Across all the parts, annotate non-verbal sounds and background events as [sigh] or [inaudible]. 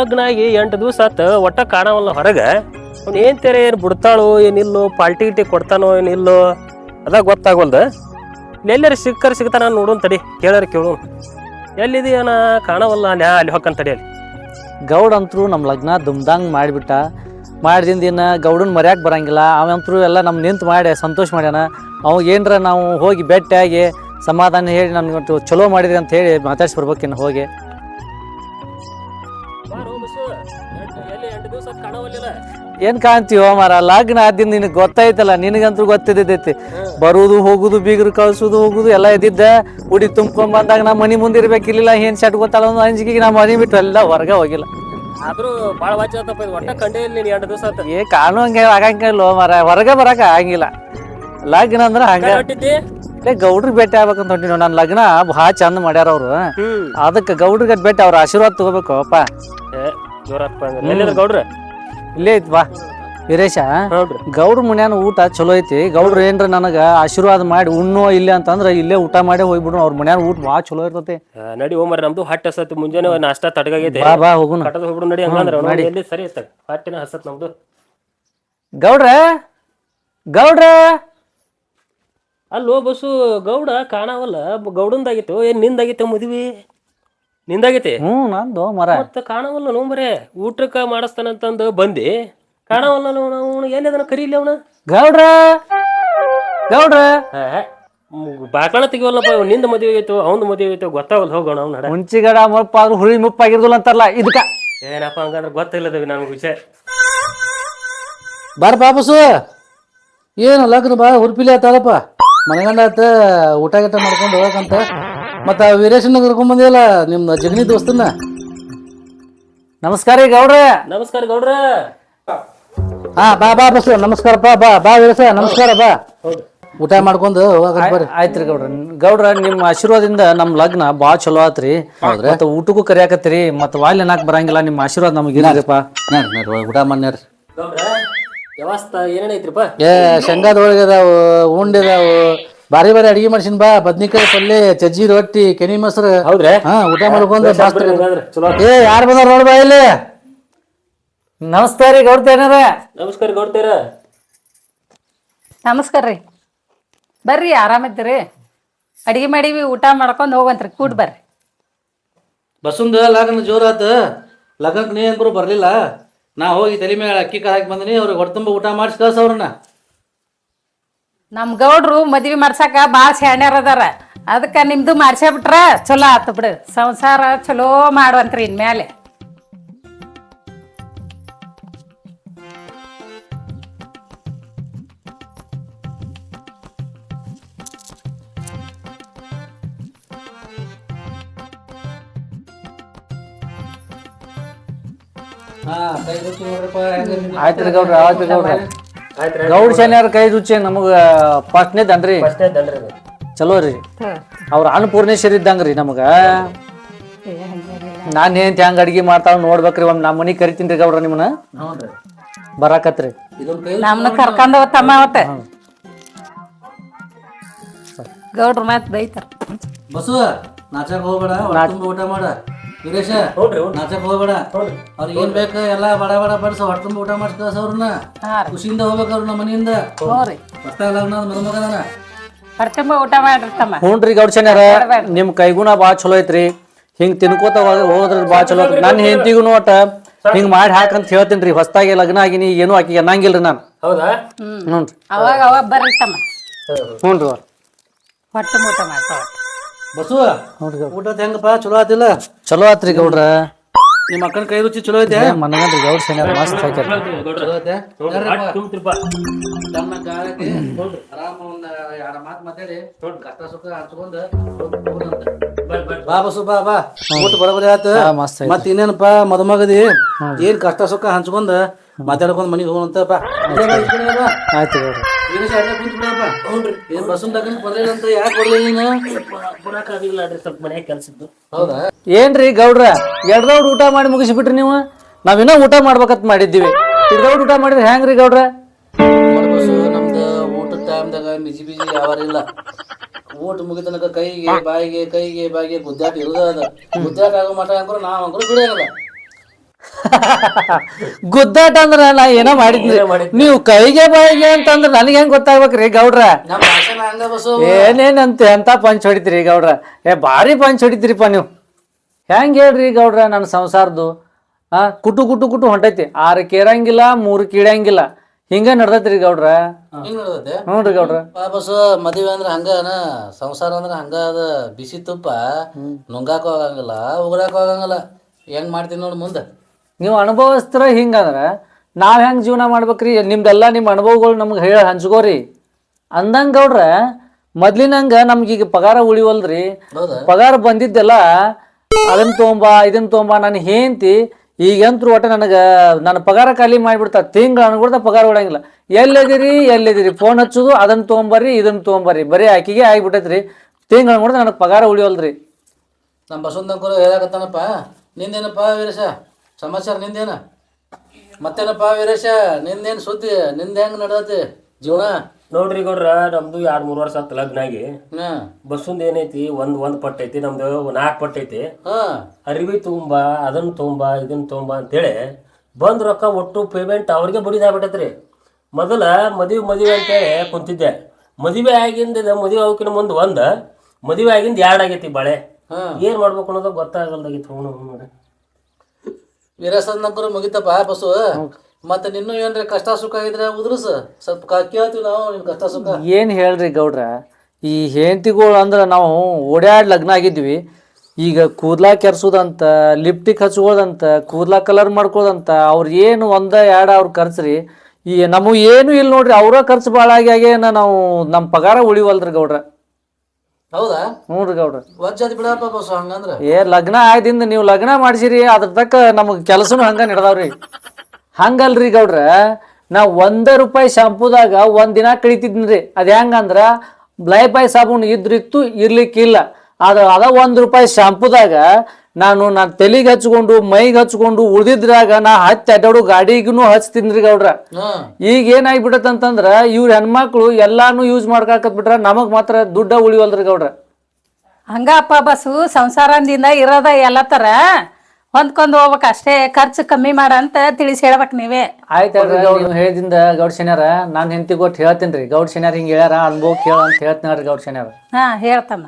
ಲಗ್ನ ಆಗಿ ಎಂಟು ದಿವಸ ಆತ ಒಟ್ಟ ಕಾಣವಲ್ಲ ಹೊರಗೆ. ಅವ್ನು ಏನ್ ತೆರೆ ಏನು ಬಿಡ್ತಾಳೋ, ಏನಿಲ್ಲೋ, ಪಾಲ್ಟಿ ಗಿಟಿ ಕೊಡ್ತಾನೋ, ಏನಿಲ್ಲೋ, ಅದ ಗೊತ್ತಾಗವಲ್ದ? ಎಲ್ಲರ ಸಿಕ್ಕರ್ ಸಿಗ್ತಾನ ನೋಡೋನ್ ತಡಿ, ಕೇಳಾರ ಕೇಳು ಎಲ್ಲಿದೆಯನ ಕಾಣವಲ್ಲ ಅಲ್ಲಿ ಅಲ್ಲಿ ಹೊಕ್ಕನ್ ತಡಿ ಅಲ್ಲಿ. ಗೌಡ್ ಅಂತರೂ ನಮ್ಮ ಲಗ್ನ ದುಮ್ದಂಗ್ ಮಾಡಿಬಿಟ್ಟ. ಮಾಡಿದಿಂದ ದಿನ ಗೌಡನ್ ಮರ್ಯಾಕೆ ಬರಂಗಿಲ್ಲ. ಅವಂತರೂ ಎಲ್ಲ ನಮ್ಮ ನಿಂತು ಮಾಡಿ ಸಂತೋಷ ಮಾಡ್ಯಾನ. ಅವಾಗ ಏನರ ನಾವು ಹೋಗಿ ಭೇಟಿಯಾಗಿ, ಸಮಾಧಾನ ಹೇಳಿ ನನ್ಗೆ ಚಲೋ ಮಾಡಿದ್ರಿ ಅಂತ ಹೇಳಿ ಮಾತಾಡ್ಸಿ ಬರ್ಬೇಕಿನ್ನು ಹೋಗಿ. ಏನು ಕಾಣ್ತೀವೋ ಮಾರ ಲಗ್ನ ಆದಿಂದ ನಿನಗೆ ಗೊತ್ತಾಯ್ತಲ್ಲ ನಿನಗಂತೂ ಗೊತ್ತಿದ್ದೈತಿ ಬರುವುದು ಹೋಗುದು ಬೀಗರು ಕಳ್ಸೋದು ಹೋಗುದು ಎಲ್ಲ ಇದ್ದಿದ್ದ ಉಡಿ ತುಂಬ್ಕೊಂಡ್ ಬಂದಾಗ ನಮ್ಮ ಮನಿ ಮುಂದೆ ಇರ್ಬೇಕಿರ್ಲಿಲ್ಲ ಏನ್ ಸೆಟ್ ಗೊತ್ತಲ್ಲ ಒಂದು ಅಂಜಿಕೆಗೆ ನಮ್ಮ ಮನೆ ಬಿಟ್ಟು ಎಲ್ಲ ಹೊರಗೆ ಹೋಗಿಲ್ಲ. ಆದ್ರೂ ಕಾನು ಹಂಗೆ ಆತಪ್ಪ ಇದು ಒಟ್ಟ ಕಂಡೇ ಇಲ್ಲ ನೀನು ಎಂಟು ದಿವಸ ಆತ. ಏ ಕಾಣುವಂಗೆ ಆಗಂಗಿಲ್ಲ ಮರ ಹೊರಗೆ ಬರಕ ಆಗಂಗಿಲ್ಲ. ಲಗ್ನ ಅಂದ್ರೆ ಹಂಗ. ಹೊಟ್ಟಿದ್ದಿ? ಲೇ ಗೌಡ್ರಿಗೆ ಭೇಟಿ ಆಗ್ಬೇಕಂತ ಹೊಂಟಿನ ನನ್ನ ಲಗ್ನ ಭಾಳ ಚಂದ ಮಾಡ್ಯಾರ ಅವ್ರು. ಹ್ಮ್. ಅದಕ್ಕೆ ಗೌಡ್ರಿಗೆ ಭೇಟಿ ಅವ್ರ ಆಶೀರ್ವಾದ ತಗೋಬೇಕು ಅಪ್ಪ ಏ ಜೋರಪ್ಪ ಗೌಡ್ರ? ಇಲ್ಲೇ ಐತಿ ಬಾ. ವೀರೇಶ ಗೌಡ್ರ ಮನ್ಯಾನ ಊಟ ಚಲೋ ಐತಿ. ಗೌಡ್ರ ಏನ್ರ ನನಗ ಆಶೀರ್ವಾದ ಮಾಡಿ ಉಣ್ಣೋ ಇಲ್ಲ ಅಂತಂದ್ರ ಇಲ್ಲೇ ಊಟ ಮಾಡಿ ಹೋಗ್ಬಿಡು ಅವ್ರ ಮನ್ಯಾನ ಊಟ ಭಾಳ ಚಲೋ ಇರ್ತೈತಿ. ನಡಿ ಓಮರ್ ನಮ್ದು ಹಟ್ಟ ಹಸತ್. ಮುಂಜಾನೆ ನಾಷ್ಟಾ ತಡಗಾಗೈತೆ. ಬಾ ಬಾ ಹೋಗುಣ ಕಟ್ಟದ ಹೋಗ್ಬಿಡು ನಡಿ ಹಂಗಂದ್ರ ಎಲ್ಲಿ ಸರಿ ಹಟ್ಟಿನ ಹಸತ್ ನಮ್ದು. ಗೌಡ್ರ ಗೌಡ್ರ. ಅಲ್ಲೋ ಬಸ್ಸು ಗೌಡ ಕಾಣವಲ್ಲ. ಗೌಡಂದಾಗಿತ್ತು. ಏನ್ ನಿಂದಾಗಿತ್ತು ಮದ್ವಿ? ನಿಂದಾಗೈತಿ? ಹ್ಞೂ ನಂದು ಮರ. ಮತ್ತ ಕಾಣವಲ್ಲ ನೋ ಬರೇ ಊಟಕ್ಕ ಮಾಡಿಸ್ತಾನಂತಂದು ಬಂದಿ. ಕಾಣವಲ್ಲ ನಾವು ಏನದನ ಕರೀಲಿ ಅವನ? ಗೌಡ್ರ! ಗೌಡ್ರ! ಬಾಕಣ ತೆಗಿವಲ್ಲಪ್ಪ ನಿಂದ ಮದುವೆ ಆಯ್ತು ಅವ್ನ ಮದುವೆ ಆಯ್ತು ಗೊತ್ತಾಗಲ್ಲ ಹೋಗೋಣ ಅವ್ನ ನಡ. ಮುಂಚಿಗಡ ಮುಪ್ಪ ಆದ್ರೂ ಹುಳಿ ಮುಪ್ಪಾಗಿರ್ದಿಲ್ಲ ಅಂತಾರಲ್ಲ ಇದಕ್ಕ. ಏನಪ್ಪ ಹಂಗಂದ್ರೆ ಗೊತ್ತಿಲ್ಲದವಿ ನಮ್ಗೆ ವಿಷಯ ಬಾರ ಪಾಪಸು. ಏನು ಲಗ್ನ ಬಾ ಹುರ್ಪಿಲಿ ಆತಾಳಪ್ಪ ಮನೆಗಂಡ ಆತ ಊಟ ಗೀಟ ಮಾಡ್ಕೊಂಡು ಹೋಗಕ್ಕಂತ ಮತ್ತು ವೀರೇಶನ ಕರ್ಕೊಂಡ್ ಬಂದಿಲ್ಲ ನಿಮ್ಮ ಜಗನಿ ದೋಸ್ತನ್ನ? ನಮಸ್ಕಾರ ರೀ ಗೌಡ್ರ. ನಮಸ್ಕಾರ ಗೌಡ್ರ. ಹಾ ಬಾ ಬಾ ಬಸ್ಸು ನಮಸ್ಕಾರಪ್ಪ ಬಾ ಬಾ ವೀರೇಶ ನಮಸ್ಕಾರ ಬಾ. ಊಟ ಮಾಡ್ಕೊಂಡು ಬರ್ರಿ. ಆಯ್ತ್ರಿ ಗೌಡ್ರ. ಗೌಡ್ರ ನಿಮ್ಮ ಆಶೀರ್ವಾದದಿಂದ ನಮ್ ಲಗ್ನ ಭಾಳ ಚಲೋ ಆತ್ರಿ. ಮತ್ತೆ ಊಟಕ್ಕೂ ಕರಿಯಾಕತ್ತೀರಿ ಮತ್ತೆ ವಾಲ್ ಏನಾಕ್ ಬರಂಗಿಲ್ಲ ನಿಮ್ಮ ಆಶೀರ್ವಾದ ನಮಗೆ ನಡ್ರಿ ಊಟ ಮಾಡ್ಯಾರ ವ್ಯವಸ್ಥೆ ಏನೇನೈತ್ರಿಪ್ಪ? ಏ ಶೇಂಗಾದ ಒಳಗೆ ಅದಾವು ಉಂಡೆ ಅದಾವು ಬಾರಿ ಬಾರಿ ಅಡಿಗೆ ಮಾಡ್ಸಿನ್ ಬಾ. ಬದ್ನಿಕಾಯಿ ಪಲ್ಯ ಚಜ್ಜಿ ರೊಟ್ಟಿ ಕೆನಿ ಮೊಸರು. ಹೌದ್ರೆ? ಹಾ ಊಟ ಮಾಡ್ಕೊಂಡು ಏ ಯಾರು ಬಂದಾರ ನೋಡ್ ಬಾ ಇಲ್ಲಿ. ನಮಸ್ಕಾರ ರೀ ಗೌಡ್ರ ನಮಸ್ಕಾರ ಗೌಡ್ತೇರ ನಮಸ್ಕಾರ ರೀ. ಬರ್ರಿ ಆರಾಮಿದ್ದೀರಿ ಅಡಿಗೆ ಮಾಡೀವಿ ಊಟ ಮಾಡ್ಕೊಂಡು ಹೋಗಂತ್ರಿ ಕೂಡ್ ಬರ್ರಿ. ಬಸ್ಸುಂದ ಲಗ್ನ ಜೋರಾತ ಲಗ್ನಕ್ಕೆ ನೀ ಅಂದ್ರು ಬರಲಿಲ್ಲ. ನಾ ಹೋಗಿ ತಲೆ ಮೇಲೆ ಅಕ್ಕಿ ಕಾಯಕ್ ಹಾಕಿ ಬಂದಿನಿ. ಅವ್ರಿಗೆ ಹೊಟ್ಟೆ ತುಂಬ ಊಟ ಮಾಡಿಸಿ ಕಳ್ಸ ಅವ್ರನ್ನ. ನಮ್ಮ ಗೌಡ್ರು ಮದ್ವಿ ಮಾಡ್ಸಕ ಭಾಳ ಶಾಣ್ಯರ್ ಅದಾರ. ಅದಕ್ಕೆ ನಿಮ್ದು ಮಾಡ್ಸೇ ಬಿಟ್ರ ಚಲೋ ಆತು ಬಿಡು. ಸಂಸಾರ ಚಲೋ ಮಾಡುವಂತ್ರಿ ಇನ್ಮೇಲೆ ಆಯ್ತು ಗೌಡ್ರ ಆಯ್ತು ಗೌಡ್ರ. ಗೌಡ್ ಶನಿಯಾರ ಕೈ ರುಚಿ ನಮಗ ಫಸ್ಟ್ನೇ ದನ್ರಿ ಅಷ್ಟೇ ದಲ್ರಿ ಚಲೋ ರೀ. ಅವ್ರ ಅನ್ನಪೂರ್ಣೇಶ್ವರಿ ಇದ್ದಂಗ್ರಿ ನಮಗ. ನಾನ್ ಏನ್ ಹೆಂಗ್ ಅಡಿಗೆ ಮಾಡ್ತಾಳ ನೋಡ್ಬೇಕ್ರಿ ಒಮ್ಮೆ ನಮ್ಮ ಮನಿ ಕರಿತೀನಿ ಗೌಡ್ರ ನಿಮ್ಮನ್ನ. ಬರಾಕತ್ರಿ. ನಮ್ಮನ್ನ ಕರ್ಕೊಂಡ ತಮ್ಮ ಅವತ್ತ. ಗೌಡ್ರು ಮಾತ್ ಬೈತಾರ. ಬಸು ನಾಚಕ್ ಹೋಗ್ಬೇಡ ಊಟ ಮಾಡ. ವೀರೇಶ ನಾಚಕ್ ಹೋಗ್ಬೇಡ. ಅವ್ರಿಗೆ ಏನ್ ಬೇಕ ಎಲ್ಲ ಬಡ ಬಡ ಬರ್ಸ ಹೊಟ್ಟೆ ತುಂಬ ಊಟ ಮಾಡಿಸಿ ಕಳ್ಸ ಅವ್ರನ್ನ. ಹಾ ರೀ. ಖುಷಿಯಿಂದ ಹೋಗ್ಬೇಕು ಅವ್ರು ನಮ್ಮ ಮನೆಯಿಂದ ಬರ್ತಾ ಇಲ್ಲ ಲಗ್ನ ಮದುಮಗದಾನ ಹೊಟ್ಟೆಂಬ ಊಟ ಮಾಡಿರ್ತಮ್ಮ ಹ್ಞೂನ್ರಿ ಗೌಡ್ ಶನಿಯಾರ ನಿಮ್ ಕೈಗುಣ ಬಾಳ ಚಲೋ ಐತ್ರಿ. ಹಿಂಗ್ ತಿನ್ಕೋತ ಹೋಗ್- ಹೋದ್ರ ಬಾಳ ಚಲೋ ಐತ್ರಿ. ನನ್ನ ಹೆಂಡತಿಗೂ ಒಟ್ಟ ಹಿಂಗ್ ಮಾಡಿ ಹಾಕಂತ ಹೇಳ್ತೀನಿ ಹೊಸ್ತಾಗಿ ಲಗ್ನ ಆಗಿನಿ ಏನು ಆಕಿ ಅನ್ನಂಗಿಲ್ರಿ ನಾನು. ಹೌದಾ? ಹ್ಞೂ ಅವಾಗ ಅವಾಗ ಬರ್ರಿ ತಮ್ಮ. ಹ್ಞೂನ್ರಿ ಅವ್ರ. ಹೊಟ್ಟೆ ಊಟ ಮಾಡ್ತಾವ ಬಸ್ಸು ಊಟ ಹೆಂಗಪ್ಪ? ಚಲೋ ಆತಿಲ್ಲ? ಚಲೋ ಆತ್ರಿ ಗೌಡ್ರ. ನಿಮ್ಮ ಅಕ್ಕನ ಕೈ ರುಚಿ ಚಲೋ ಐತೆ? ಮನಗಂದ್ರಿ ಗೌಡ್ ಶನಿಯಾರ ಮಸ್ತ್ ಹಾಕ್ಯಾರ. ಚಲೋ ಐತೆ. ತಮ್ಮ ಗಾಳಕ್ಕೆ ಆರಾಮ ಒಂದ ಯಾರ ಮಾತು ಮಾತಾಡಿ. ಕಷ್ಟ ಸುಖ ಹಂಚ್ಕೊಂಡು ಬಾ ಬಸು ಬಾ ಬಾ. ಊಟ ಬರೋಬರಿ ಆತು. ಮತ್ ಇನ್ನೇನಪ್ಪ ಮದುಮಗದಿ? ಏನ್ ಕಷ್ಟ ಸುಖ ಹಂಚ್ಕೊಂಡ್ ಮಾತಾಡ್ಕೊಂಡ್ ಮನಿಗೆ ಹೋಗೋಣಂತ ಬಾ. ಆಯ್ತು ಗೌಡ್ರ. ಏನ್ರಿ ಗೌಡ್ರ ಎರಡ್ ದೌಡ್ ಊಟ ಮಾಡಿ ಮುಗಿಸ್ಬಿಟ್ರಿ ನೀವು? ನಾವಿನ್ನ ಊಟ ಮಾಡ್ಬೇಕಂತ ಮಾಡಿದ್ದೀವಿ. ಎರಡ್ ರೌಂಡ್ ಊಟ ಮಾಡಿದ್ರೆ ಹೆಂಗ್ರಿ ಗೌಡ್ರ? ನಮ್ದು ಊಟದ ಟೈಮ್ದಾಗ ಬಿಜಿ ಬಿಜಿ ಯಾವಾರಿಲ್ಲ ಊಟ ಮುಗಿದ ಕೈಗೆ ಬಾಯಿಗೆ ಕೈಗೆ ಬಾಯಿಗೆ ಗುದ್ದಾಟ ಇರೋದ ಅದ. ಗುದ್ದಾಟ ಆಗೋ ಮಟ ಅಂಕರು ನಾವ್ ಅಂಕರು ಬಿಡೋಲ್ಲ [laughs] ಗುದ್ದಾಟ ಅಂದ್ರ ನಾ ಏನೋ ಮಾಡಿದ್ನಿ. ನೀವು ಕೈಗೆ ಬಾಯಿಗೆ ಅಂತಂದ್ರ ನನಗೆ ಹೆಂಗ್ ಗೊತ್ತಾಗ್ಬೇಕ್ರಿ ಗೌಡ್ರ? ಏನೇನಂತೆ ಅಂತ ಪಂಚ್ ಹೊಡಿತೀರಿ ಗೌಡ್ರ? ಏ ಭಾರಿ ಪಂಚ್ ಹೊಡಿತೀರಿಪ್ಪ ನೀವು. ಹೆಂಗ್ ಹೇಳ್ರಿ ಗೌಡ್ರ ನನ್ನ ಸಂಸಾರದು? ಆ ಕುಟು ಕುಟು ಕುಟು ಹೊಂಟೈತಿ. ಆರು ಕೇರಂಗಿಲ್ಲ ಮೂರು ಕೀಳಂಗಿಲ್ಲ. ಹಿಂಗ ನಡ್ದೈತ್ರಿ ಗೌಡ್ರ? ನೋಡ್ರಿ ಗೌಡ್ರ. ಬಸ್ ಮದ್ವೆ ಮದುವೆ ಅಂದ್ರೆ ಹಂಗನ ಸಂಸಾರ ಅಂದ್ರೆ ಹಂಗ ಅದ. ಬಿಸಿ ತುಪ್ಪ ನುಂಗಾಕ ಹೋಗಂಗಿಲ್ಲ ಉಗುಳಾಕ ಹೋಗಂಗಿಲ್ಲ ಹೆಂಗ್ ಮಾಡ್ತೀನಿ ನೋಡಿ ಮುಂದೆ. ನೀವು ಅನುಭವಿಸ್ತೀರ ಹಿಂಗಂದ್ರೆ ನಾವು ಹೆಂಗ್ ಜೀವನ ಮಾಡ್ಬೇಕ್ರಿ? ನಿಮ್ದೆಲ್ಲ ನಿಮ್ಮ ಅನುಭವಗಳು ನಮ್ಗೆ ಹೇಳಿ ಹಂಚ್ಕೋರಿ. ಅಂದಂಗೆ ಗೌಡ್ರ ಮೊದ್ಲಿನಂಗೆ ನಮ್ಗೆ ಈಗ ಪಗಾರ ಉಳಿವಲ್ರಿ ಪಗಾರ ಬಂದಿದ್ದೆಲ್ಲ ಅದನ್ನ ತೊಗೊಂಬ ಇದನ್ನ ತೊಗೊಂಬ ನಾನು ಹೇಂತಿ ಈಗಂತೂ ಒಟ್ಟ ನನಗೆ ನನ್ನ ಪಗಾರ ಖಾಲಿ ಮಾಡಿಬಿಡ್ತಾ ತಿಂಗಳು ಅನ್ಕೊಡ್ತ ಪಗಾರ ಉಳಂಗಿಲ್ಲ ಎಲ್ಲಿದ್ದೀರಿ ಎಲ್ಲಿದ್ದೀರಿ ಫೋನ್ ಹಚ್ಚೋದು ಅದನ್ನ ತೊಗೊಂಬರ್ರಿ ಇದನ್ನ ತೊಗೊಂಬರ್ರಿ ಬರೀ ಆಕಿಗೆ ಆಗಿಬಿಟ್ಟೈತ್ರಿ. ತಿಂಗಳು ಅನ್ಕೊಡ್ತಾ ನನಗೆ ಪಗಾರ ಉಳಿಯೋಲ್ರಿ ನಮ್ಮ ಬಸವಂತಂಕರು ಹೇಳಕತ್ತಾನಪ್ಪ ನಿಂದೇನಪ್ಪ ವೀರೇಶ? ಸಮಾಚಾರ ನಿಂದೇನ? ಮತ್ತೇನಪ್ಪ ವೀರೇಶ ನಿಂದೇನು ಸುದ್ದಿ? ನಿಂದ ಹೆಂಗ್ ನಡದತಿ ಜೀವನ? ನೋಡ್ರಿ ಗೌಡ್ರ ನಮ್ದು ಎರಡ್ ಮೂರ್ ವರ್ಷ ಆತ್ ಲಗ್ನ ಆಗಿ. ಹಾ. ಬಸ್ಸುಂದ್ ಏನೈತಿ ಒಂದ್ ಒಂದ್ ಪಟ್ ಐತಿ ನಮ್ದು ನಾಲ್ಕು ಪಟ್ ಐತಿ. ಹಾ. ಅರಿವಿ ತುಂಬಾ ಅದನ್ನ ತುಂಬಾ ಇದನ್ನ ತುಂಬಾ ಅಂತೇಳಿ ಬಂದ್ ರೊಕ್ಕ ಒಟ್ಟು ಪೇಮೆಂಟ್ ಅವ್ರಿಗೆ ಬಡಿದಾಗ್ಬಿಟ್ಟೈತ್ರಿ ಮೊದಲ ಮದುವೆ ಮದುವೆ ಅಂತೇಳಿ ಕುಂತಿದ್ದೆ. ಮದುವೆ ಆಗಿಂದ ಇದು ಮದುವೆ ಆಗೋಕಿನ ಮುಂದೆ ಒಂದ್ ಮದುವೆ ಆಗಿಂದ ಎರಡ್ ಆಗೈತಿ ಬಾಳೆ. ಹಾ. ಏನ್ ಮಾಡ್ಬೇಕು ಅನ್ನೋದು ಗೊತ್ತಾಗಲ್ದಾಗಿತ್ತು ವೀರೇಶಂಕರು ಮುಗಿತಪ್ಪ ಬಸ್ಸು ಮತ್ತೆ ನಿನ್ನೂ ಏನ್ರಿ ಕಷ್ಟ ಸುಖ ಇದ್ರೆ ಉದ್ರಸ? ಸ್ವಲ್ಪ ಕ- ಕೇಳ್ತೀವಿ ನಾವು ನಿಮ್ ಕಷ್ಟ ಸುಖ. ಏನು ಹೇಳ್ರಿ ಗೌಡ್ರ? ಈ ಹೆಂಡತಿಗಳು ಅಂದ್ರೆ ನಾವು ಓಡ್ಯಾಡ್ ಲಗ್ನ ಆಗಿದ್ವಿ. ಈಗ ಕೂದ್ಲಾ ಕೆರ್ಸೋದಂತ ಲಿಪ್ಟಿಕ್ ಹಚ್ಕೋದಂತ ಕೂದ್ಲಾ ಕಲರ್ ಮಾಡ್ಕೋದಂತ ಅವ್ರ ಏನು ಒಂದ ಎರಡು ಅವ್ರ ಖರ್ಚ್ರಿ ಈ ನಮಗ್ ಏನು ಇಲ್ಲ ನೋಡ್ರಿ ಅವರ ಖರ್ಚು ಭಾಳ ಆಗಿ ಆಗ್ಯಾನ ನಾವು ನಮ್ಮ ಪಗಾರ ಉಳಿವಲ್ರಿ ಗೌಡ್ರ. ಹೌದಾ? ಹ್ಞೂ ರೀ ಗೌಡ್ರ. ವಜ್ಜಾದ್ ಬಿಡಪ್ಪ ಹಂಗಂದ್ರ. ಏ ಲಗ್ನ ಆಯ್ದಿಂದ ನೀವು ಲಗ್ನ ಮಾಡ್ಸಿರಿ ಅದ್ರ ತಕ್ಕ ನಮಗ್ ಕೆಲಸನು ಹಂಗ ನಡೆದಾವ್ರಿ. ಹಂಗಲ್ರಿ ಗೌಡ್ರ ನಾ ಒಂದ ರೂಪಾಯಿ ಶಾಂಪೂದಾಗ ಒಂದ್ ದಿನ ಕಳಿತಿದ್ನ್ರಿ. ಅದ್ ಹೆಂಗಂದ್ರ ಬ್ಲೈ ಬಾಯ್ ಸಾಬೂನ್ ಇದ್ರಿತ್ತು ಇರ್ಲಿಕ್ಕಿಲ್ಲ. ಅದ ಅದ ಒಂದು ರೂಪಾಯಿ ಶಾಂಪುದಾಗ ನಾನು ನಾನು ತಲೆಗೆ ಹಚ್ಕೊಂಡು ಮೈಗೆ ಹಚ್ಕೊಂಡು ಉಳ್ದಿದ್ರಾಗ ನಾ ಹತ್ತಿ ಅಡ್ಡಾಡು ಗಾಡಿಗೂ ಹಚ್ತಿನ್ರಿ ಗೌಡ್ರ. ಈಗ ಏನಾಗ್ಬಿಟ್ಟತಂತಂದ್ರ ಇವ್ರ ಹೆಣ್ಮಕ್ಳು ಎಲ್ಲಾನು ಯೂಸ್ ಮಾಡ್ಕಾಕತ್ ಬಿಟ್ರ ನಮಗ್ ಮಾತ್ರ ದುಡ್ಡ ಉಳಿವಲ್ರಿ ಗೌಡ್ರ. ಹಂಗಪ್ಪ ಬಸ್ಸು ಸಂಸಾರದಿಂದ ಇರೋದ ಎಲ್ಲ ತರ ಹೊಂದ್ಕೊಂಡು ಹೋಗ್ಬೇಕು ಅಷ್ಟೇ ಖರ್ಚು ಕಮ್ಮಿ ಮಾಡ ಅಂತ ತಿಳಿಸಿ ಹೇಳ್ಬೇಕು ನೀವೇ. ಆಯ್ತು ನೀವು ಹೇಳಿದಿಂದ ಗೌಡ್ ಶನಿಯಾರ ನಾನು ಹೆಂಡತಿ ಕೊಟ್ಟು ಹೇಳ್ತೀನಿ ರೀ ಗೌಡ್ ಶನಿಯಾರ ಹಿಂಗೆ ಹೇಳ್ಯಾರ ಅನ್ಭವ ಕೇಳ ಅಂತ ಹೇಳ್ತೀನಿ ರೀ ಗೌಡ್ ಶನಿಯಾರ ಹಾ ಹೇಳ್ತಮ್ಮ.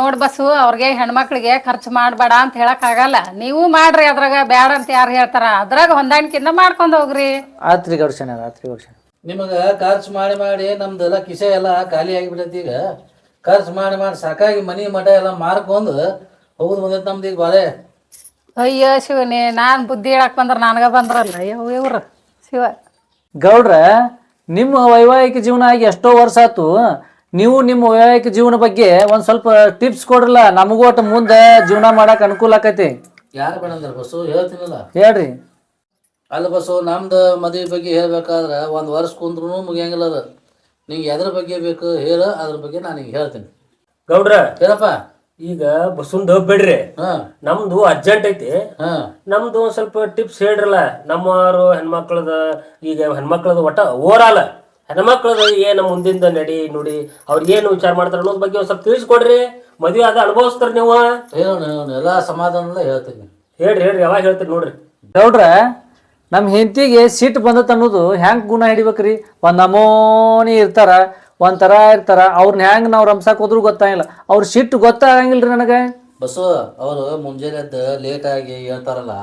ನೋಡ್ ಬಸ್ಸು ಅವ್ರಿಗೆ ಹೆಣ್ಮಕ್ಳಿಗೆ ಖರ್ಚು ಮಾಡಬೇಡ ಅಂತ ಹೇಳಕ್ ಆಗಲ್ಲ. ನೀವು ಮಾಡ್ರಿ ಅದ್ರಾಗ ಬ್ಯಾಡ ಅಂತ ಯಾರು ಹೇಳ್ತಾರ? ಅದ್ರಾಗ ಹೊಂದಾಣಿಕೆಯಿಂದ ಮಾಡ್ಕೊಂಡು ಹೋಗ್ರಿ. ಆತ್ರಿ ರೀ ರಾತ್ರಿ ಶನಿಯಾರ ಆಯ್ತು ರೀ ಗೌಡ್ ಶನಿಯಾರ ನಿಮಗ ಖರ್ಚು ಮಾಡಿ ಮಾಡಿ ನಮ್ದೆಲ್ಲ ಕಿಸೆ ಎಲ್ಲ ಖಾಲಿ ಆಗಿಬಿಟ್ಟೈತಿ ಈಗ. ಖರ್ಚು ಮಾಡಿ ಮಾಡಿ ಸಾಕಾಗಿ ಮನಿ ಮಠ ಎಲ್ಲ ಮಾರ್ಕೊಂಡು ಹೋಗುದು ಬಂದೈತಿ ನಮ್ದು ಈಗ ಬಾಳೆ. ಅಯ್ಯೋ ಶಿವನೇ ನಾನ್ ಬುದ್ಧಿ ಹೇಳಕ್ ಬಂದ್ರ ನನಗ ಬಂದ್ರಲ್ಲ. ಅಯ್ಯೋ ಇವ್ರು ಶಿವ. ಗೌಡ್ರ ನಿಮ್ಮ ವೈವಾಹಿಕ ಜೀವನ ಆಗಿ ಎಷ್ಟೋ ವರ್ಷ ಆತು ನೀವು ನಿಮ್ಮ ವೈವಾಹಿಕ ಜೀವನ ಬಗ್ಗೆ ಒಂದ್ ಸ್ವಲ್ಪ ಟಿಪ್ಸ್ ಕೊಡ್ರಲ್ಲ ನಮಗೂ ಒಟ್ಟು ಮುಂದೆ ಜೀವನ ಮಾಡಕ್ ಅನುಕೂಲ ಆಕೈತಿ. ಯಾರು ಬೇಡಂದ್ರ ಬಸ್ಸು ಹೇಳ್ತೀನಲ್ಲ? ಹೇಳ್ರಿ. ಅಲ್ಲ ಬಸ್ಸು ನಮ್ದು ಮದುವೆ ಬಗ್ಗೆ ಹೇಳ್ಬೇಕಾದ್ರೆ ಒಂದು ವರ್ಷ ಕುಂದ್ರೂ ಮುಗಿಯಂಗಿಲ್ಲ ಅದು. ನಿಂಗೆ ಎದ್ರ ಬಗ್ಗೆ ಬೇಕು ಹೇಳು ಅದ್ರ ಬಗ್ಗೆ ನಾನು ಈಗ ಹೇಳ್ತೀನಿ. ಗೌಡ್ರ ಹೇಳಪ್ಪ ಈಗ ಬಸ್ಸುಂದ್ ಬಿಡ್ರಿ. ಹಾಂ. ನಮ್ದು ಅರ್ಜೆಂಟ್ ಐತಿ. ಹಾಂ. ನಮ್ದು ಒಂದ್ ಸ್ವಲ್ಪ ಟಿಪ್ಸ್ ಹೇಳ್ರಲ್ಲ ನಮ್ಮವರು ಹೆಣ್ಮಕ್ಳದ ಈಗ ಹೆಣ್ಮಕ್ಳದ ಒಟ್ಟ ಓವರಾಲ್. ಹೆಣ್ಮಕ್ಳದ ಏನು ಮುಂದಿಂದ ನಡಿ ನೋಡಿ ಅವ್ರು ಏನು ವಿಚಾರ ಮಾಡ್ತಾರ ಅನ್ನೋದ್ ಬಗ್ಗೆ ಒಂದ್ ಸ್ವಲ್ಪ ತಿಳಿಸ್ಕೊಡ್ರಿ. ಮದ್ವೆ ಅದ ಅನುಭವಿಸ್ತಾರ ನೀವು? ಹೇಳೋಣ ಎಲ್ಲ ಸಮಾಧಾನದ ಹೇಳ್ತೀನಿ ಹೇಳ್ರಿ ಹೇಳ್ರಿ ಯಾವಾಗ ಹೇಳ್ತೀರಿ ನೋಡ್ರಿ. ಗೌಡ್ರ ನಮ್ಮ ಹೆಂಡತಿಗೆ ಸಿಟ್ಟು ಬಂದತ್ ಅನ್ನೋದು ಹೆಂಗ್ ಗುಣ ಹಿಡಿಬೇಕ್ರಿ? ಒಂದ್ ನಮೋನಿ ಇರ್ತಾರ ಒಂಥರ ತರ ಇರ್ತಾರ ಅವ್ರನ್ನ ಹೆಂಗ್ ನಾವ್ ರಂಸಾಕ್ ಹೋದ್ರು ಗೊತ್ತಾಗಿಲ್ಲ ಅವ್ರ ಸಿಟ್ಟು ಗೊತ್ತಾಗಂಗಿಲ್ರಿ ನನಗೆ. ಬಸ್ಸು ಅವರು ಮುಂಜಾನೆ ಎದ್ದು ಲೇಟ್ ಆಗಿ ಹೇಳ್ತಾರಲ್ಲ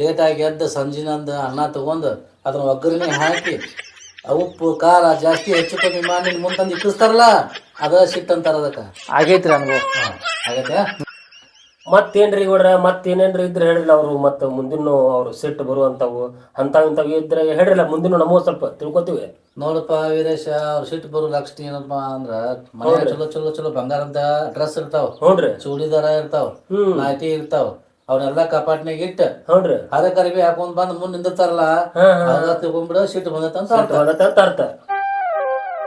ಲೇಟ್ ಆಗಿ ಎದ್ದು ಸಂಜಿನಂದ ಅನ್ನ ತಗೊಂಡು ಅದನ್ನ ಒಗ್ಗರಣೆ ಹಾಕಿ ಉಪ್ಪು ಖಾರ ಜಾಸ್ತಿ ಹೆಚ್ಚು ಕಮ್ಮಿ ಮಾಡಿ ಮುಂದೆ ತಂದು ಇಕ್ಕಿಸ್ತಾರಲ್ಲ ಅದ ಸಿಟ್ಟು ಅಂತಾರ ಅದಕ್ಕೆ. ಆಗೈತ್ರಿ ಅನುಭವ ಆಗೈತೆ ಆಗತ್ತೆ ಮತ್ತೇನ್ರಿ ಗೌಡ್ರ ಮತ್ತೇನೇನ್ರಿ ಇದ್ರೆ ಹೇಳ್ರಿ ಅವ್ರು ಮತ್ತ ಮುಂದಿನ ಅವ್ರು ಸಿಟ್ಟು ಬರುವಂತವು ಅಂತಾವ್ ಇಂತಾವ್ ಇದ್ರೆ ಹೇಳ್ರಲ್ಲ ಮುಂದಿನ ನಮಗೂ ಸ್ವಲ್ಪ ತಿಳ್ಕೊತೀವಿ. ನೋಡಪ್ಪ ವೀರೇಶ ಅವ್ರ ಸಿಟ್ಟು ಬರೋ ಲಕ್ಷಣ ಏನಪ್ಪ ಅಂದ್ರ ಮನೆ ಚಲೋ ಚಲೋ ಚಲೋ ಬಂಗಾರದ ಡ್ರೆಸ್ ಇರ್ತಾವ. ನೋಡ್ರಿ ಚೂಡಿದಾರ ಇರ್ತಾವ. ಹ್ಮ್. ನಾಟಿ ಇರ್ತಾವ. ಅವನ್ನೆಲ್ಲ ಕಪಾಟ್ನಾಗ ಇಟ್ಟ. ಹೌದ್ರಿ. ಅದ ಕರಿಬಿ ಹಾಕೊಂಡ್ ಬಂದ್ ಮುಂದ್ ನಿಂದಿರ್ತಾರಲ್ಲ ಅದ ತಗೊಂಡ್ಬಿಡ ಸಿಟ್ಟು ಬಂದೈತೆ ಅಂತ ಅರ್ಥ ಅರ್ಥ.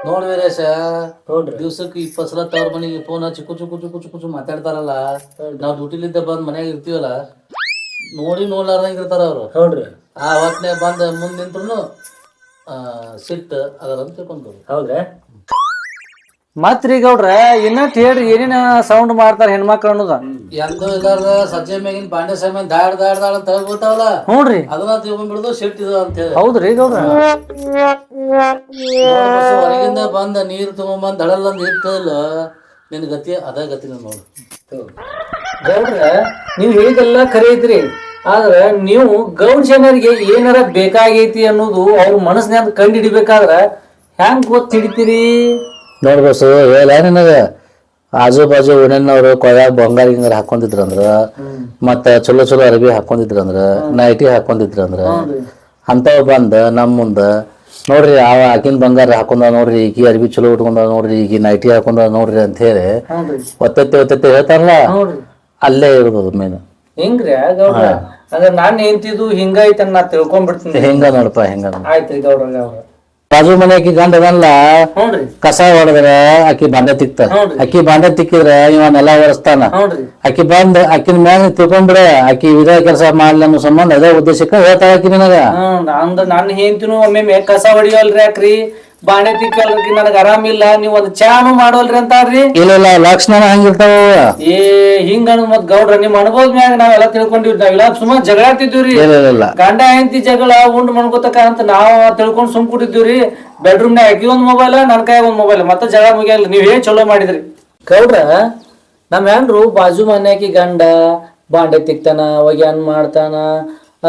ನೋಡ್ ವೀರೇಶ ನೋಡ್ರಿ ದಿವ್ಸಕ್ಕೆ ಇಪ್ಪತ್ತು ಸಲ ತವ್ರ ಮನೆಗೆ ಫೋನ್ ಹಚ್ಚಿ ಕುಚು ಕುಚು ಕುಚು ಕುಚು ಮಾತಾಡ್ತಾರಲ್ಲ ನಾವ್ ಡ್ಯೂಟಿಲಿದ್ದ ಬಂದ್ ಮನ್ಯಾಗ ಇರ್ತೀವಲ್ಲ ನೋಡಿ ನೋಡ್ಲಾರ್ದಂಗ ಇರ್ತಾರ ಅವ್ರು. ಹೌದ್ರಿ. ಆ ಹೊತ್ನ್ಯಾಗ ಬಂದ್ ಮುಂದ್ ನಿಂತ್ರು ಸಿಟ್ಟು ಅದರಂತ ತಿಳ್ಕೊಂಡ್ರು ಹೌದ್ರಾ. ಮತ್ರಿ ಗೌಡ್ರ ಇನ್ನ ಹೇಳ್ರಿ ಏನೇನ ಸೌಂಡ್ ಮಾಡ್ತಾರ ಹೆಣ್ಮಕ್ಳು ಅನ್ನೋದ? ಎಂದೂ ಇಲ್ಲಾರ್ದ ಸಜ್ಜೆ ಮೇಗಿನ ಬಾಂಡೆ ಸಾಮಾನ್ ದಾಡ್ ದಾಡ್ ದಾಡ್ ಅಂತ ತಗೊಳ್ತಾವಲ್ಲ ಹ್ಞೂನ್ರಿ ಅದನ್ನ ತಿಳ್ಕೊಂಡ್ಬಿಡುದು ಇದು ಅಂತ ಹೇಳಿ. ಹೌದ್ರಿ ಗೌಡ್ರ. ಹೊರಗಿಂದ ಬಂದ ನೀರು ತಗೊಂಬಂದ್ ದಡಲ್ ಅಂತ ಇರ್ತದಲ್ಲ ನಿನ್ ಗತಿ ಅದ ಗತಿ ನೋಡು ಗೌಡ್ರ ನೀವ್ ಹೇಳಿದೆಲ್ಲ ಖರೆ ಐತ್ರಿ. ಆದ್ರ ನೀವು ಗೌಡ್ ಜನರಿಗೆ ಏನಾರ ಬೇಕಾಗೈತಿ ಅನ್ನೋದು ಅವ್ರ ಮನಸ್ನ್ಯಾಗ ಕಂಡು ಹಿಡಿಬೇಕಾದ್ರ ಹೆಂಗ್ ಗೊತ್ತ ಹಿಡಿತೀರಿ ನೋಡ್ ಬಸ್ಸು ಹೇಳ ನಿನಗ? ಆಜು ಬಾಜು ಓಣ್ಯನವ್ರು ಕೊಯ್ಯಾಗ ಬಂಗಾರ ಗಿಂಗಾರ ಹಾಕೊಂಡಿದ್ರಂದ್ರ ಮತ್ತ ಚಲೋ ಚಲೋ ಅರಬಿ ಹಾಕೊಂಡಿದ್ರಂದ್ರ ನೈಟಿ ಹಾಕೊಂಡಿದ್ರಂದ್ರ ಅಂತವ್ ಬಂದ ನಮ್ ಮುಂದ ನೋಡ್ರಿ ಅವ ಆಕಿನ ಬಂಗಾರ ಹಾಕೊಂಡ ನೋಡ್ರಿ ಈಕಿ ಅರ್ಬಿ ಚಲೋ ಉಟ್ಕೊಂಡ ನೋಡ್ರಿ ಈಕಿ ನೈಟಿ ಹಾಕೊಂಡ ನೋಡ್ರಿ ಅಂತ ಹೇಳಿ ಒತ್ತತ್ತೆ ಒತ್ತತ್ತೆ ಹೇಳ್ತಾರಲ್ಲ ಅಲ್ಲೇ ಇರೋದು ಮೇನ್ ಹಿಂಗ್ರಿ ಅಂದ್ರೆ ನಾನು ಹೆಂತಿದ್ದು ಹಿಂಗೈತೆ ನಾ ತಿಳ್ಕೊಂಡ್ಬಿಡ್ತೀನಿ. ಹೆಂಗ ನೋಡಪ್ಪ ಹೆಂಗ ಆಯ್ತು ಗೌಡ್ರ. ಬಾಜು ಮನೆ ಆಕಿ ಗಂಡ ಅದಲ್ಲ ಕಸ ಹೊಡೆದ್ರ ಆಕಿ ಬಾಂಡೆ ತಿಕ್ತ. ಅಕ್ಕಿ ಬಾಂಧ ಬಾಂಡೆ ತಿಕ್ಕಿದ್ರ ಇವ ನೆಲ ಒರೆಸ್ತಾನ ಅಕ್ಕಿ ಬಂದ್ ಆಕಿನ ಮ್ಯಾಗ ತಿಳ್ಕೊಂಡ್ಬಿಡ ಅಕ್ಕಿ ಇದೇ ಕೆಲಸ ಮಾಡ್ಲಿ ಅನ್ನೋ ಸಂಬಂಧ ಅದೇ ಉದ್ದೇಶಕ್ಕ ಹೇಳ್ತಾಳ ಅಕ್ಕಿ ನಿನಗ. ನಾನು ಹೇಳ್ತೀನಿ ಹೆಂತಿನೂ ಒಮ್ಮೆ ಕಸ ಹೊಡಿಯಲ್ರಿ ಯಾಕ್ರಿ ಬಾಂಡೆ ತಿಕ್ಕಲ್ರಿ ನನಗ ಆರಾಮಿಲ್ಲ. ನೀವ್ ಒಂದ್ ಚಾನು ಮಾಡೋಲ್ರಿ ಅಂತಾರ್ರಿ. ಇಲ್ಲ ಇಲ್ಲ ಲಕ್ಷಣ ಹಂಗಿರ್ತಾವ. ಏ ಹಿಂಗ ಮತ್ ಗೌಡ್ರ ನಿಮ್ ಅನುಭವದ ಮ್ಯಾಗ ನಾವೆಲ್ಲ ತಿಳ್ಕೊಂಡಿವ್ ನಾವೆಲ್ಲ ಸುಮಾರ್ ಜಗಳಾಡ್ತಿದ್ವಿ ಇಲ್ಲ ಇಲ್ಲ ಇಲ್ಲ. ಗಂಡ ಹೆಂಡತಿ ಜಗಳ ಉಂಡ್ ಮಣ್ಕೋತಕ ಅಂತ ನಾವ್ ತಿಳ್ಕೊಂಡ್ ಸುಮ್ ಕುಟ್ಟಿದ್ವಿ ಬೆಡ್ರೂಮ್ ನಾಗ ಹಾಕಿ ಒಂದ್ ಮೊಬೈಲ್ ನನ್ ಕೈ ಒಂದ್ ಮೊಬೈಲ್ ಮತ್ತೆ ಜಗಳ ಮುಗಿಯಲ್ಲ ನೀವ್ ಏನ್ ಚಲೋ ಮಾಡಿದ್ರಿ? ಗೌಡ್ರ ನಮ್ ಹೆಂಡ್ರು ಬಾಜು ಮನ್ಯಾಕಿ ಗಂಡ ಬಾಂಡೆ ತಿಕ್ತಾನ ಒಗ್ಯಾನ್ ಮಾಡ್ತಾನ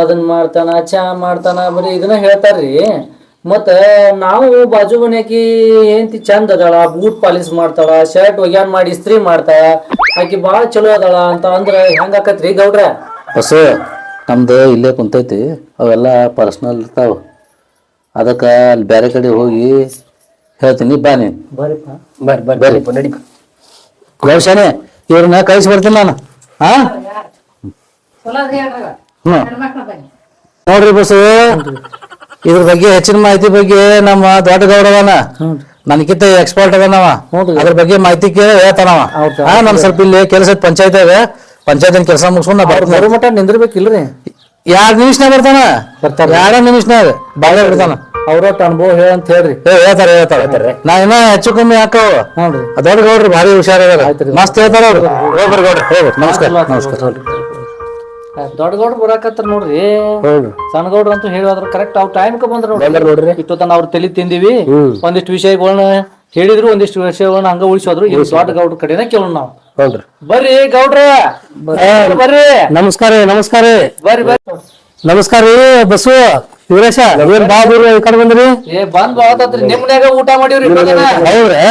ಅದನ್ ಮಾಡ್ತಾನ ಚಾ ಮಾಡ್ತಾನ ಬರೀ ಇದನ್ನ ಹೇಳ್ತಾರ್ರಿ. ಮತ್ತ ನಾವು ಬಾಜು ಮನೆಗೆ ಹೆಂಡತಿ ಚಂದ ಅದಾಳ ಬೂಟ್ ಪಾಲಿಸ್ ಮಾಡ್ತಾಳ ಶರ್ಟ್ ಒಗ್ಯಾನ್ ಮಾಡಿ ಇಸ್ತ್ರಿ ಮಾಡ್ತಾಳ ಆಕಿ ಬಾಳ ಚಲೋ ಅದಾಳ ಅಂತ ಅಂದ್ರ ಹೆಂಗ ಆಕತ್ರಿ ಗೌಡ್ರ? ಹೊಸ ನಮ್ದು ಇಲ್ಲೇ ಕುಂತೈತಿ ಅವೆಲ್ಲ ಪರ್ಸನಲ್ ಇರ್ತಾವ. ಅದಕ್ಕೆ ಅಲ್ಲಿ ಬೇರೆ ಕಡೆ ಹೋಗಿ ಹೇಳ್ತೀನಿ ಬಾ ನೀನ್. ಬರೀಪ್ಪ ಬರ್ರಿ ಬರ್ರಿ ಬರ್ರಿ. ನಡಿ ಗೌಶಾನೆ ಇವ್ರನ್ನ ಕಳಿಸಿ ಬರ್ತೀನಿ ನಾನು ಹಾ ಹ್ಞೂ ನೋಡ್ರಿ ಬಸ್ಸು ಇದ್ರ ಬಗ್ಗೆ ಹೆಚ್ಚಿನ ಮಾಹಿತಿ ಬಗ್ಗೆ ನಮ್ಮ ದೊಡ್ಡ ಗೌಡವನ ನನಗಿಂತ ಎಕ್ಸ್ಪರ್ಟ್ ಅದನವ ಅದ್ರ ಬಗ್ಗೆ ಮಾಹಿತಿ ಕೇಳಿ ಹೇಳ್ತಾನವ? ಹಾ ನನ್ ಸ್ವಲ್ಪ ಇಲ್ಲಿ ಕೆಲಸ ಪಂಚಾಯತ್ ಇದೆ ಪಂಚಾಯತ್ ಕೆಲಸ ಮುಗಿಸ್ಕೊಂಡು ಬರೋ ಮಟ್ಟ ನಿಂದಿರ್ಬೇಕಿಲ್ರಿ ಎರಡ್ ನಿಮಿಷನಾಗ ಬರ್ತಾನ? ಬರ್ತಾರ ಎರಡ ನಿಮಿಷನಾಗ? ಬಾಳೆ ಬಿಡ್ತಾನ ಅವ್ರ ಅನುಭವ ಹೇಳ ಅಂತ ಹೇಳ್ರಿ. ಹೇಳ್ತಾರೆ ಹೇಳ್ತಾರೆ. ನಾ ಇನ್ನ ಹೆಚ್ಚು ಕಮ್ಮಿ ಹಾಕವ. ದೊಡ್ಡ ಗೌಡ್ರಿ ಭಾರಿ ಹುಷಾರ. ಮಸ್ತ್ ಹೇಳ್ತಾರ ಅವ್ರು. ಹೋಗ್ಬರ್ರಿ ಗೌಡ್ರಿ ಹೋಗ್ರಿ ನಮಸ್ಕಾರ ನಮಸ್ಕಾರ. ದೊಡ್ಡ ದೊಡ್ಡ ಬರಾಕತ್ತಾರ ನೋಡ್ರಿ. ಹೌದು. ಸಣ್ಣ ಗೌಡ್ರ ಅಂತೂ ಹೇಳಿದ್ರ ಕರೆಕ್ಟ್ ಅವ್ರ ಟೈಮ್ ಬಂದ್ರ ಬಂದ್ರ ನೋಡ್ರಿ. ತನ ಅವ್ರ ತಲಿ ತಿಂದಿವಿ. ಒಂದಿಷ್ಟು ವಿಷಯಗಳನ್ನ ಹೇಳಿದ್ರು ಒಂದಿಷ್ಟು ವಿಷಯಗಳನ್ನ ಹಂಗ ಉಳಿಸೋದ್ರು. ಇದು ದೊಡ್ಡ ಗೌಡ್ರ ಕಡೆನ ಕೇಳೋಣ ನಾವು. ಹೌದ್ರಿ. ಬರ್ರಿ ಗೌಡ್ರ. ಬರ್ರಿ. ನಮಸ್ಕಾರ ರೀ ನಮಸ್ಕಾರ ರೀ. ಬರ್ರಿ ಬರ್ರಿ. ನಮಸ್ಕಾರ ರೀ ಬಸ್ಸು ವೀರೇಶ ಏನ್ ಬಾ ದೂರ ಈ ಕಡೆ ಬಂದ್ರಿ? ಏ ಬಂದ್ ಬಾಳತ್ರಿ ನಿಮ್ನ್ಯಾಗ ಊಟ ಮಾಡಿವ್ರಿ. ಹೌದ್ರಾ?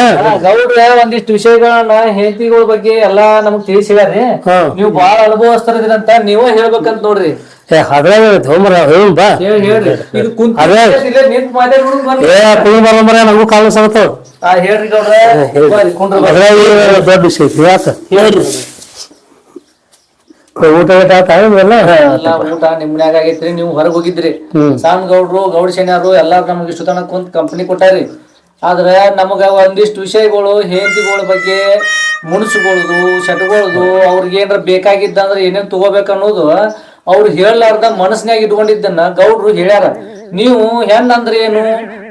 ಗೌಡ್ರ ಒಂದಿಷ್ಟು ವಿಷಯಗಳನ್ನ ಹೆಂಡತಿಗಳ ಬಗ್ಗೆ ಎಲ್ಲಾ ನಮಗ್ ತಿಳಿಸಿದಾರೆ. ನೀವು ಬಾಳ ಅಂತ ನೀವೇ ಹೇಳ್ಬೇಕಂತ ನೋಡ್ರಿ. ಏ ಅದ್ರಾಗ ಹೋಮರ ಹೇಳು ಬಾ. ಹೇಳಿ ಹೇಳ್ರಿ ಅದೇ. ಏ ಕುಳಿ ಬರ ಕಾಲು ಗೌಡ್ರ. ಅದ್ರಾಗ ದೊಡ್ಡ ವಿಷಯ ಐತಿ ಹೇಳ್ರಿ ಊಟ ಊಟ ಆತ ಇವೆಲ್ಲ ಎಲ್ಲ? ಊಟ ನಿಮ್ ಮನ್ಯಾಗ ಆಗೈತ್ರಿ ನೀವು ಹೊರಗ್ ಹೋಗಿದ್ರಿ. ಸಾನ್ ಗೌಡ್ರು ಗೌಡ್ ಶೆಣ್ಯಾರು ಎಲ್ಲಾರು ನಮ್ಗೆ ಇಷ್ಟು ತನಕ ಕುಂತ ಕಂಪನಿ ಕೊಟ್ಟಾರಿ. ಆದ್ರೆ ನಮಗ ಒಂದಿಷ್ಟು ವಿಷಯಗಳು ಹೆಂಡತಿಗಳ ಬಗ್ಗೆ ಮುಣಸ್ಗೊಳ್ದು ಶಟ್ಗೊಳ್ದು ಅವ್ರಿಗೆ ಏನಾರ ಬೇಕಾಗಿದ್ದಂದ್ರೆ ಏನೇನ್ ತಗೋಬೇಕು ಅನ್ನೋದು ಅವ್ರು ಹೇಳಲಾರ್ದ ಮನಸ್ನ್ಯಾಗ ಇಟ್ಕೊಂಡಿದ್ದನ್ನ ಗೌಡ್ರು ಹೇಳ್ಯಾರ. ನೀವು ಹೆಂಗಂದ್ರೆ ಏನು?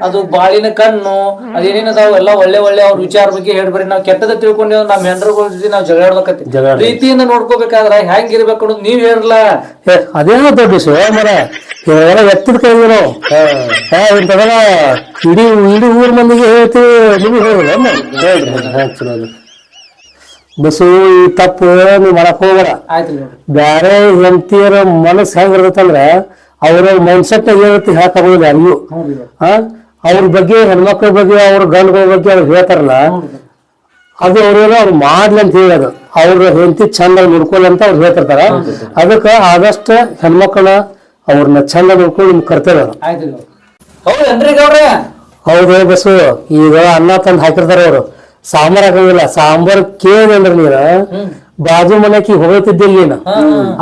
ಅದು ಬಾಳಿನ ಕಣ್ಣು ಅದೇನೇನ್ ಅದಾವ ಎಲ್ಲ ಒಳ್ಳೆ ಒಳ್ಳೆ ಅವ್ರ ವಿಚಾರ ಬಗ್ಗೆ ಹೇಳ್ಬರಿ ನಾವ್ ಕೆಟ್ಟದ ತಿಳ್ಕೊಂಡೇವ್ ನಮ್ ಹೆಂಡ್ರಗಳ ಜೊತೆ ನಾವು ಜಗಳಾಡ್ಬೇಕತ್ತಿ. ರೀತಿಯಿಂದ ನೋಡ್ಕೋಬೇಕಾದ್ರ ಹೆಂಗ್ ಇರ್ಬೇಕು ಅನ್ನೋದು ನೀವ್ ಹೇಳ್ರಲ್ಲ. ಏ ಅದೇನೋ ದೊಡ್ಡ ವಿಷಯ ಮರ? ಇವೆಲ್ಲ ಎತ್ತಿದ ಕೈ ನಾವು ಇಂಥವೆಲ್ಲ ಇಡೀ ಇಡೀ ಊರ್ ಮಂದಿಗೆ ಹೇಳ್ತೀವಿ ನಿಮಗೆ ಹೇಳಿಲ್ಲ ಚಲೋ. ಬಸ್ಸು ಈ ತಪ್ಪು ನೀವು ಮಾಡಕ್ ಹೋಗ್ಬೇಡ. ಬ್ಯಾರೆ ಹೆಂಡತಿಯರ ಮನಸ್ಸು ಹೆಂಗಿರ್ತೈತಂದ್ರ ಅವ್ರ ಮೈಂಡ್ ಸೆಟ್ ಏನೈತಿ ಹಾಕೋದಿಲ್ಲ ಯಾರಿಗೂ ಹ್ಞೂ ಆ? ಅವ್ರ ಬಗ್ಗೆ ಹೆಣ್ಮಕ್ಳ ಬಗ್ಗೆ ಅವ್ರ ಗಂಡುಗಳ ಬಗ್ಗೆ ಅವ್ರು ಹೇಳ್ತಾರಲ್ಲ ಅದು ಅವ್ರೇನೋ ಅವ್ರು ಮಾಡ್ಲಿ ಅಂತ ಹೇಳೋದು ಅವ್ರ ಹೆಂಡತಿ ಚಂದ ನೋಡ್ಕೊಳ್ಳಿ ಅಂತ ಅವ್ರು ಹೇಳ್ತಿರ್ತಾರ. ಅದಕ್ಕೆ ಆದಷ್ಟು ಹೆಣ್ಮಕ್ಳ ಅವ್ರನ್ನ ಚಂದ ನೋಡ್ಕೊಂಡು ನಿಮ್ಗೆ ಕರ್ತಾರ ಹೌದು ಬಸ್ಸು ಈಗ ಅನ್ನ ತಂದು ಹಾಕಿರ್ತಾರ ಅವರು. ಸಾಂಬಾರ್ ಹಾಕಂಗಿಲ್ಲ ಸಾಂಬಾರ್ ಕೇಳಿದ್ರೆ ನೀನು ಬಾಜು ಮನೆಕಿ ಹೋಗ್ತಿದ್ದಿಲ್ಲ ನೀನು.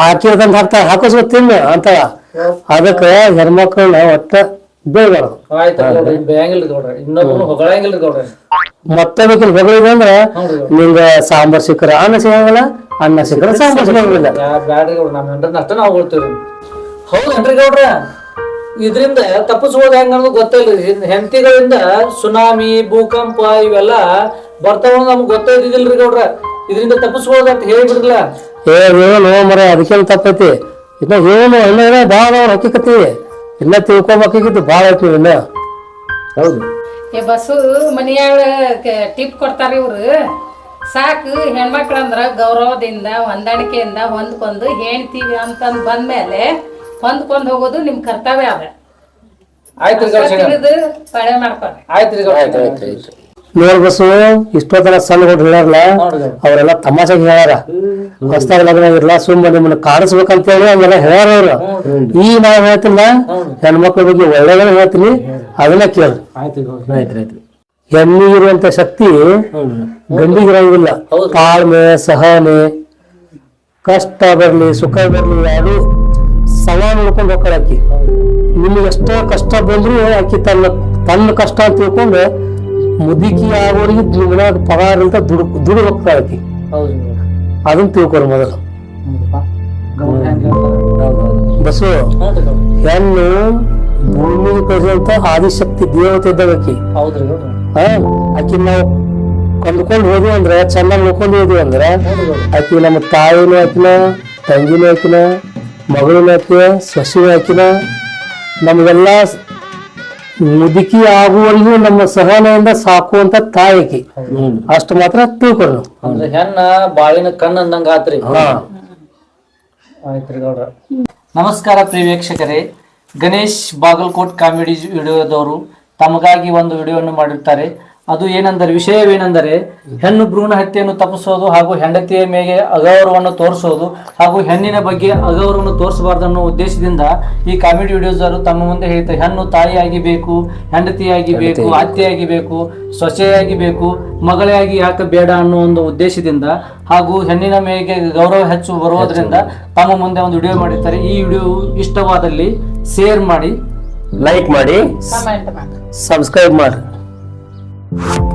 ಆಕಿ ಹಾಕ್ತಾ ಹಾಕೋಸ್ ತಿನ್ನು ಅಂತ. ಅದಕ್ಕ ಹೆಣ್ಮಕ್ಳನ್ನ ಒಟ್ಟ ಬೇಡಬಾರ್ದು ಆಯ್ತು ಗೌಡ್ರ ಬೇಯಂಗಿಲ್ರಿ ಗೌಡ್ರ. ಇನ್ನೊಬ್ಬರು ಹೊಗಳಂಗಿಲ್ರಿ ಗೌಡ್ರ. ಮತ್ತೆ ಬೇಕಿಲ್ಲ ಹೊಗಳಿದೆ ಅಂದ್ರ ನಿಂಗ ಸಾಂಬಾರ್ ಸಿಕ್ಕರ ಅನ್ನ ಸಿಗಂಗಿಲ್ಲ ಅನ್ನ ಸಿಕ್ಕರ ಸಾಂಬಾರ್ ಸಿಗಂಗಿಲ್ಲ. ಹೌದೇನ್ರಿ ಗೌಡ್ರ? ಇದರಿಂದ ತಪ್ಪಿಸ್ಬೋದು ಹೆಂಗ ಅನ್ನೋದು ಗೊತ್ತಿಲ್ಲ ಹೆಂಡತಿಗಳಿಂದ ಸುನಾಮಿ ಭೂಕಂಪ ಇವೆಲ್ಲ ಬರ್ತಾವ ನಮ್ಗೆ ಗೊತ್ತಿದ್ದಿಲ್ರಿ ಗೌಡ್ರ. ಇದರಿಂದ ತಪ್ಪಿಸ್ಬೋದು ಅಂತ ಹೇಳಿಬಿಡ್ರಲ್ಲ ಏ ಏನು ಮರ ಅದಕ್ಕೇನು ತಪ್ಪೈತಿ? ಇನ್ನ ಏನು ಇನ್ನ ಏನೋ ಭಾಳ ಹಕ್ಕಿಕತಿ ಇನ್ನ ತಿಳ್ಕೊಬೇಕಾಗಿತ್ತು ಭಾಳ ಐತಿ ಇನ್ನ. ಹೌದು. ಈ ಬಸ್ಸು ಮನೆಯಾಳ ಟಿಪ್ ಕೊಡ್ತಾರ ಇವ್ರು. ಸಾಕು ಹೆಣ್ಮಕ್ಳಂದ್ರ ಗೌರವದಿಂದ ಹೊಂದಾಣಿಕೆಯಿಂದ ಹೊಂದ್ಕೊಂಡು ಹೇಳ್ತೀವಿ ಅಂತಂದು ಬಂದ್ಮೇಲೆ ಹೊಂದ್ಕೊಂಡು ಹೋಗೋದು ನಿಮ್ ಕರ್ತವ್ಯ ಅದ. ಆಯ್ತು ತಿಳಿದು ಪಳೆ ಮಾಡ್ಕೊಳ್ರಿ. ಆಯ್ತು ಗೌಡ್ರ ನೋಡ್ ಬಸ್ಸು ಇಷ್ಟೊತ್ತರ ಸಣ್ಣ ಹುಡುಗ್ರು ಹೇಳಾರಲ್ಲ ಅವರೆಲ್ಲ ತಮಾಷೆಗೆ ಹೇಳ್ಯಾರ. ಹೊಸ್ದಾಗ ಲಗ್ನ ಇರ್ಲ ಸುಮ್ಮನೆ ನಿಮ್ಮನ್ನ ಕಾಣಿಸ್ಬೇಕಂತ ಹೇಳಿ ಹಂಗೆಲ್ಲ ಹೇಳ್ಯಾರ ಅವ್ರು. ಈ ನಾವ್ ಹೇಳ್ತಿಲ್ಲ ಹೆಣ್ಮಕ್ಳ ಬಗ್ಗೆ ಒಳ್ಳೆದನ್ನ ಹೇಳ್ತೀನಿ ಅದನ್ನ ಕೇಳ್ರಿ ಹೆಣ್ಣಿಗೆ ಇರುವಂತ ಶಕ್ತಿ ಗಂಡಿಗೆ ಇರಂಗಿಲ್ಲ. ತಾಳ್ಮೆ ಸಹನೆ ಕಷ್ಟ ಬರ್ಲಿ ಸುಖ ಬರ್ಲಿ ಯಾರು ಸವಾಲು ಹೋಗ್ತಾಳೆ ಆಕಿ. ನಿಮಗೆ ಎಷ್ಟೋ ಕಷ್ಟ ಬಂದ್ರು ಆಕಿ ತನ್ನ ತನ್ನ ಕಷ್ಟ ಅಂತ ತಿಳ್ಕೊಂಡು ಮುದುಕಿ ಆಗೋರಿಗೆ ಜೀವನ ಪಗಾರ ಅಂತ ದುಡ್ ದುಡ್ಡು ಹೋಗ್ತಾ ಐತಿ. ಹೌದು ಅದನ್ನ ತಿಳ್ಕೊರಿ ಮೊದಲು. ಬಸ್ಸು ಹೆಣ್ಣು ಭೂಮಿಗೆ ಕಳಿಸಿದಂತ ಆದಿಶಕ್ತಿ ದೇವತೆ ಇದ್ದಾಗ ಆಕಿ. ಹೌದ್ರಿ ಹಾ ಆಕಿ ನಾವು ಕಂದ್ಕೊಂಡು ಹೋದ್ವಿ ಅಂದ್ರೆ ಚೆನ್ನಾಗಿ ನೋಡ್ಕೊಂಡು ಹೋದ್ವಿ ಅಂದ್ರೆ ಆಕಿ ನಮ್ಮ ತಾಯಿನೂ ಆಕಿನ ತಂಗಿನೂ ಆಕಿನ ಮಗಳೂ ಹಾಕಿನ ಸೊಸೆನೂ ಹಾಕಿನ ನಮಗೆಲ್ಲ ಮುದುಕಿ ಆಗುವಲ್ಲಿ ನಮ್ಮ ಸಹನೆಯಿಂದ ಸಾಕುವಂತ ತಾಯಿಗೆ. ಅಷ್ಟು ಮಾತ್ರ ತಿಳ್ಕೊಂಡು. ಅಂದ್ರೆ ಹೆಣ್ಣ ಬಾಳಿನ ಕಣ್ಣು ಅಂದಂಗ ಆತ್ರಿ. ಆಯ್ತ್ರಿ ಗೌಡ್ರ. ನಮಸ್ಕಾರ ಪ್ರಿಯ ವೀಕ್ಷಕರೇ. ಗಣೇಶ್ ಬಾಗಲಕೋಟ್ ಕಾಮಿಡಿ ವಿಡಿಯೋದವರು ತಮಗಾಗಿ ಒಂದು ವಿಡಿಯೋವನ್ನು ಮಾಡಿರ್ತಾರೆ. ಅದು ಏನೆಂದರೆ ವಿಷಯವೇನೆಂದರೆ ಹೆಣ್ಣು ಭ್ರೂಣ ಹತ್ಯೆಯನ್ನು ತಪ್ಪಿಸೋದು ಹಾಗೂ ಹೆಂಡತಿಯ ಮೇಲೆ ಅಗೌರವವನ್ನು ತೋರಿಸೋದು ಹಾಗೂ ಹೆಣ್ಣಿನ ಬಗ್ಗೆ ಅಗೌರವವನ್ನು ತೋರಿಸಬಾರ್ದು ಅನ್ನೋ ಉದ್ದೇಶದಿಂದ ಈ ಕಾಮಿಡಿ ವಿಡಿಯೋಸರು ತಮ್ಮ ಮುಂದೆ ಹೇಳ್ತಾರೆ ಹೆಣ್ಣು ತಾಯಿಯಾಗಿ ಬೇಕು ಹೆಂಡತಿಯಾಗಿ ಬೇಕು ಅತ್ತೆಯಾಗಿ ಬೇಕು ಸೊಸೆಯಾಗಿ ಬೇಕು ಮಗಳೇ ಆಗಿ ಯಾಕೆ ಬೇಡ ಅನ್ನೋ ಒಂದು ಉದ್ದೇಶದಿಂದ ಹಾಗೂ ಹೆಣ್ಣಿನ ಮೇಲೆ ಗೌರವ ಹೆಚ್ಚು ಬರುವುದರಿಂದ ತಮ್ಮ ಮುಂದೆ ಒಂದು ವಿಡಿಯೋ ಮಾಡಿರ್ತಾರೆ. ಈ ವಿಡಿಯೋ ಇಷ್ಟವಾದಲ್ಲಿ ಶೇರ್ ಮಾಡಿ ಲೈಕ್ ಮಾಡಿ. ಸಬ್ಸ್ಕ್ರೈಬ್ ಮಾಡಿ. ಸಬ್ಸ್ಕ್ರೈಬ್ ಮಾಡಿ